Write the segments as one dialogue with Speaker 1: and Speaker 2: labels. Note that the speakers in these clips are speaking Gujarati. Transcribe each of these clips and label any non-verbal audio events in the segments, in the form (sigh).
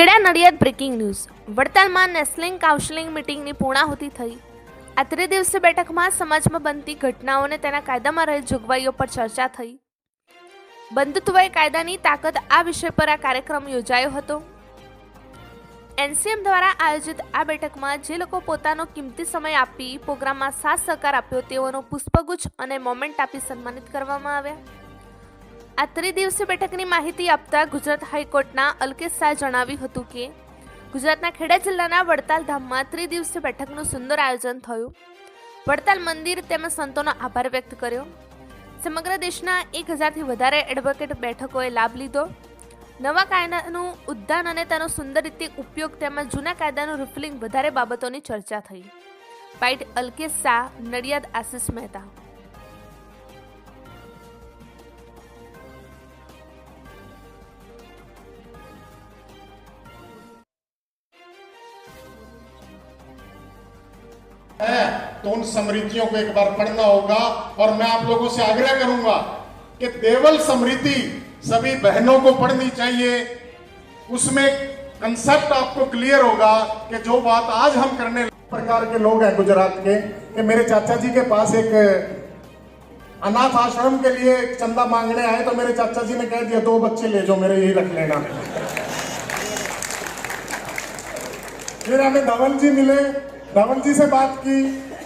Speaker 1: ખેડા નડિયાદ બ્રેકિંગ ન્યૂઝ વડતાલમાં નેસ્લિંગ કાઉન્સિલિંગ મિટિંગની પૂર્ણાહુતિ થઈ. આ ત્રિદિવસીય બેઠકમાં સમાજમાં બનતી ઘટનાઓને તેના કાયદામાં રહેલ જોગવાઈઓ પર ચર્ચા થઈ. બંધુત્વએ કાયદાની તાકાત આ વિષય પર આ કાર્યક્રમ યોજાયો હતો. એનસીએમ દ્વારા આયોજિત આ બેઠકમાં જે લોકો પોતાનો કિંમતી સમય આપી પ્રોગ્રામમાં સાથ સહકાર આપ્યો તેઓનો પુષ્પગુચ્છ અને મોમેન્ટ આપી સન્માનિત કરવામાં આવ્યા. આ ત્રિદિવસીય બેઠકની માહિતી આપતા ગુજરાત હાઈકોર્ટના અલ્કેશ શાહ જણાવ્યું હતું કે, ગુજરાતના ખેડા જિલ્લાના વડતાલ ધામમાં ત્રિદિવસીય બેઠકનું સુંદર આયોજન થયું. વડતાલ મંદિર તેમજ સંતોનો આભાર વ્યક્ત કર્યો. સમગ્ર દેશના એક હજારથી વધારે એડવોકેટ બેઠકોએ લાભ લીધો. નવા કાયદાનું ઉદ્યાન અને તેનો સુંદર રીતે ઉપયોગ તેમજ જૂના કાયદાનું રિફલિંગ વધારે બાબતોની ચર્ચા થઈ. બાઇટ અલ્કેશ શાહ, નડિયાદ આશિષ મહેતા.
Speaker 2: है तो उन समृद्धियों को एक बार पढ़ना होगा और मैं आप लोगों से आग्रह करूँगा कि देवल समृद्धि सभी बहनों को पढ़नी चाहिए। उसमें कंसेप्ट आपको क्लियर होगा कि जो बात आज हम करने प्रकार के लोग हैं गुजरात के कि मेरे चाचा जी के पास एक अनाथ आश्रम के लिए चंदा मांगने आए तो मेरे चाचा जी ने कह दिया, दो बच्चे ले जाओ, मेरे यही रख लेना। फिर हमें धवल जी मिले। रावल जी से बात की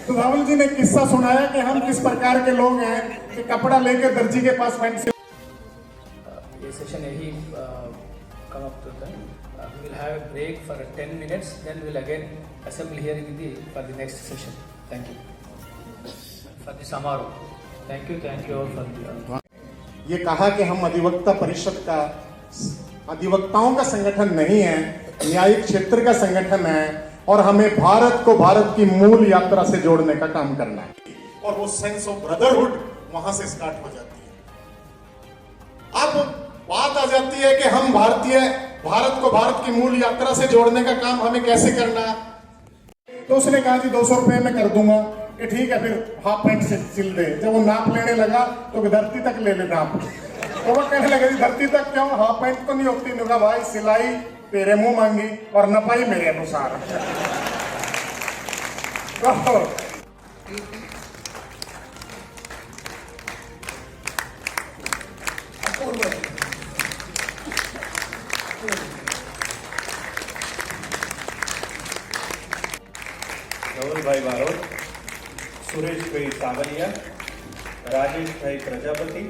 Speaker 2: तो रावल जी ने किस्सा सुनाया कि हम किस प्रकार के लोग हैं कि कपड़ा लेकर दर्जी के पास पहन से
Speaker 3: ये सेशन यही come up to them we will have break for 10 minutes then we will again assemble here in the for the next session thank you for the समारोह thank you thank you all for the
Speaker 2: ये कहा कि हम अधिवक्ता परिषद का अधिवक्ताओं का संगठन नहीं है न्यायिक क्षेत्र का संगठन है और हमें भारत को भारत की मूल यात्रा से जोड़ने का काम करना है। और वो सेंस ऑफ़ ब्रदरहुड वहाँ से स्टार्ट हो जाती है। अब बात आ जाती है कि हम भारतीय भारत को भारत की मूल यात्रा से जोड़ने का काम हमें कैसे करना है? तो उसने कहा जी दो सौ रुपये में कर दूँगा। कि ठीक है फिर हाफ़ पैंट से सिल दे। जब वो नाप लेने लगा तो धरती तक ले ले नाप। तो वो कहने लगा जी धरती तक क्यों? हाफ़ पैंट तो नहीं होती। भाई सिलाई तेरे मुँह मांगी और नपाई मेरे अनुसार तो,
Speaker 4: भाई बारोल सुरेश भाई सावरिया राजेश भाई प्रजापति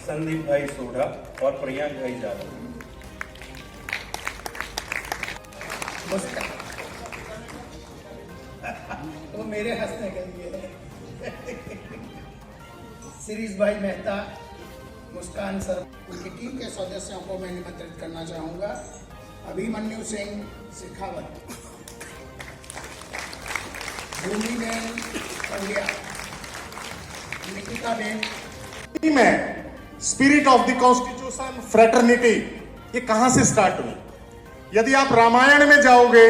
Speaker 4: संदीप भाई सोढ़ा और प्रियांक भाई जाधव। (laughs)
Speaker 5: वो मेरे हंसने के लिए। (laughs) शिरीष भाई मेहता, मुस्कान सर, उनकी टीम के सदस्यों को मैं निमंत्रित करना चाहूँगा। अभिमन्यु सिंह शेखावत भूमिबेन पंड्या। निकिता बेन।
Speaker 2: है spirit of the constitution fraternity ये कहाँ से स्टार्ट हुई? यदि आप रामायण में जाओगे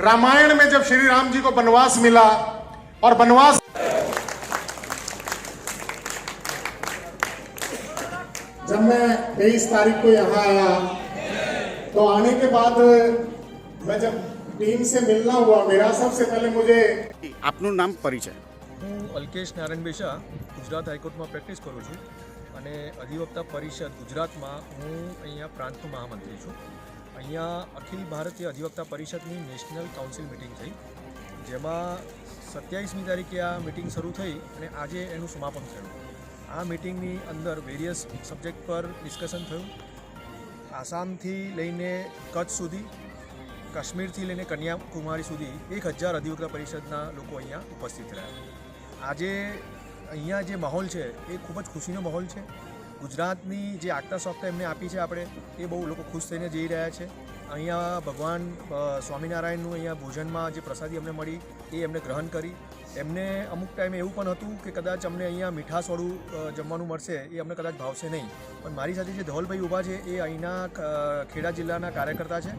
Speaker 2: रामायण में जब श्री राम जी को वनवास मिला और वनवास जब मैं तेईस तारीख को यहाँ आया तो आने के बाद मैं जब टीम से मिलना हुआ मेरा सबसे पहले मुझे
Speaker 6: આપનું નામ પરિચય
Speaker 7: હું અલ્કેશ નારાયણભાઈ શાહ ગુજરાત હાઈકોર્ટમાં પ્રેક્ટિસ કરું છું અને અધિવક્તા પરિષદ ગુજરાતમાં હું અહીંયા પ્રાંતનો મહામંત્રી છું અહીંયા અખિલ ભારતીય અધિવક્તા પરિષદની નેશનલ કાઉન્સિલ મિટિંગ થઈ, જેમાં સત્યાવીસમી તારીખે આ મિટિંગ શરૂ થઈ અને આજે એનું સમાપન થયું. આ મિટિંગની અંદર વેરિયસ સબ્જેક્ટ પર ડિસ્કશન થયું. આસામથી લઈને કચ્છ સુધી, કાશ્મીરથી લઈને કન્યાકુમારી સુધી એક હજાર અધિવક્તા પરિષદના લોકો અહીંયા ઉપસ્થિત રહ્યા. આજે અહીંયા જે માહોલ છે, એ ખૂબ જ ખુશીનો માહોલ છે. ગુજરાતની જે આગતા સોગતા એમને આપી છે આપણે, એ બહુ લોકો ખુશ થઈને જઈ રહ્યા છે. અહીંયા ભગવાન સ્વામિનારાયણનું અહીંયા ભોજનમાં જે પ્રસાદી અમને મળી, એ એમને ગ્રહણ કરી. એમને અમુક ટાઈમે એવું પણ હતું કે કદાચ અમને અહીંયા મીઠાસવાળું જમવાનું મળશે, એ અમને કદાચ ભાવશે નહીં. પણ મારી સાથે જે ધવલભાઈ ઊભા છે, એ અહીંના ખેડા જિલ્લાના કાર્યકર્તા છે.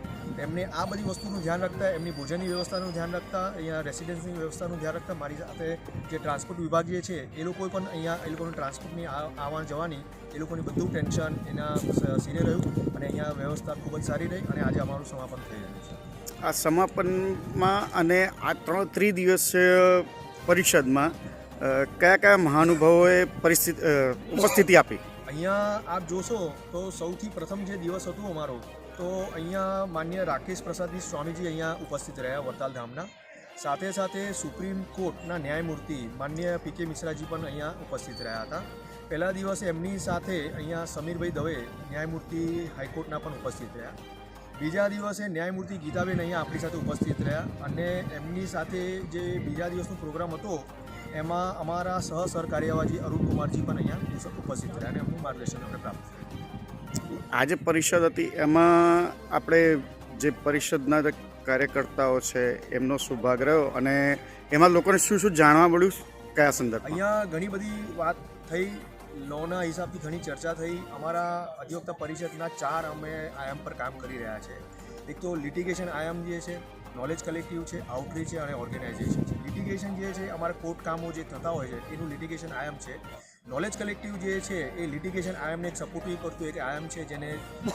Speaker 7: એમને આ બધી વસ્તુનું ધ્યાન રાખતા, એમની ભોજનની વ્યવસ્થાનું ધ્યાન રાખતા, અહીંયા રેસિડેન્સની વ્યવસ્થાનું ધ્યાન રાખતા, મારી સાથે જે ટ્રાન્સપોર્ટ વિભાગ જે છે, એ લોકોએ પણ અહીંયા, એ લોકોનું ટ્રાન્સપોર્ટની આવવા જવાની, એ લોકોની બધું ટેન્શન, એના સીરે રહ્યું અને અહીંયા વ્યવસ્થા ખૂબ જ સારી રહી અને આજે અમારું સમાપન થઈ રહ્યું છે.
Speaker 6: આ સમાપનમાં અને આ ત્રણ ત્રિદિવસીય પરિષદમાં કયા કયા મહાનુભાવોએ પરિસ્થિતિ ઉપસ્થિતિ આપી?
Speaker 7: અહીંયા આપ જોશો તો સૌથી પ્રથમ જે દિવસ હતો અમારો, તો અહીંયા માન્ય રાકેશ પ્રસાદજી સ્વામીજી અહીંયા ઉપસ્થિત રહ્યા વરતાલ ધામના. સાથે સાથે સુપ્રીમ કોર્ટના ન્યાયમૂર્તિ માન્ય પી કે મિશ્રાજી પણ અહીંયા ઉપસ્થિત રહ્યા હતા. પહેલા દિવસે એમની સાથે અહીંયા સમીરભાઈ દવે ન્યાયમૂર્તિ હાઈકોર્ટના પણ ઉપસ્થિત રહ્યા. બીજા દિવસે ન્યાયમૂર્તિ ગીતાબેન અહીંયા આપણી સાથે ઉપસ્થિત રહ્યા અને એમની સાથે જે બીજા દિવસનો પ્રોગ્રામ હતો એમાં અમારા સહ સરકાર્યવાહી અરુણકુમારજી પણ અહીંયા ઉપસ્થિત રહ્યા અને એમનું માર્ગદર્શન અમને પ્રાપ્ત થયું
Speaker 6: આજે પરિષદ હતી એમાં આપણે જે પરિષદના જે કાર્યકર્તાઓ છે એમનો સુભાગ રહ્યો અને એમાં લોકોને શું શું જાણવા મળ્યું કયા સંદર્ભ
Speaker 7: અહીંયા ઘણી બધી વાત થઈ લોના હિસાબથી ઘણી ચર્ચા થઈ. અમારા અધિવક્તા પરિષદના ચાર અમે આયામ પર કામ કરી રહ્યા છે. એક તો લિટિગેશન આયામ જે છે નોલેજ કલેક્ટિવ છે આઉટરીચ છે અને ઓર્ગેનાઇઝેશન છે. લિટિગેશન જે છે, અમારા કોર્ટ કામો જે થતા હોય છે, એનું લિટિગેશન આયામ છે. નોલેજ કલેક્ટિવ જે છે, એ લિટિગેશન આયામને એક સપોર્ટિવ કરતું એક આયામ છે, જેને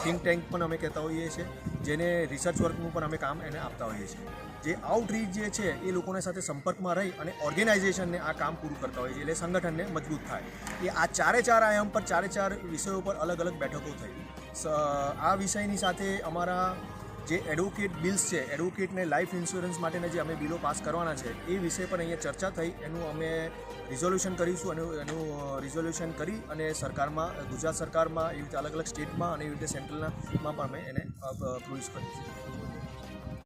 Speaker 7: થિંક ટેન્ક પણ અમે કહેતા હોઈએ છીએ, જેને રિસર્ચ વર્કનું પણ અમે કામ એને આપતા હોઈએ છીએ. જે આઉટરીચ જે છે, એ લોકોના સાથે સંપર્કમાં રહી અને ઓર્ગેનાઇઝેશનને આ કામ પૂરું કરતા હોય છે, એટલે સંગઠનને મજબૂત થાય. એ આ ચારે ચાર આયામ પર, ચારે ચાર વિષયો પર અલગ અલગ બેઠકો થઈ. આ વિષયની સાથે અમારા જે એડવોકેટ બિલ્સ છે, એડવોકેટને લાઈફ ઇન્સ્યોરન્સ માટેના જે અમે બિલો પાસ કરવાના છે, એ વિષય પર અહીંયા ચર્ચા થઈ. એનું અમે રિઝોલ્યુશન કરીશું, અને એનું રિઝોલ્યુશન કરી અને સરકારમાં, ગુજરાત સરકારમાં, એવી રીતે અલગ અલગ સ્ટેટમાં અને એવી રીતે સેન્ટ્રલના માં પણ અમે એને પ્રોડ્યુસ કરીશું.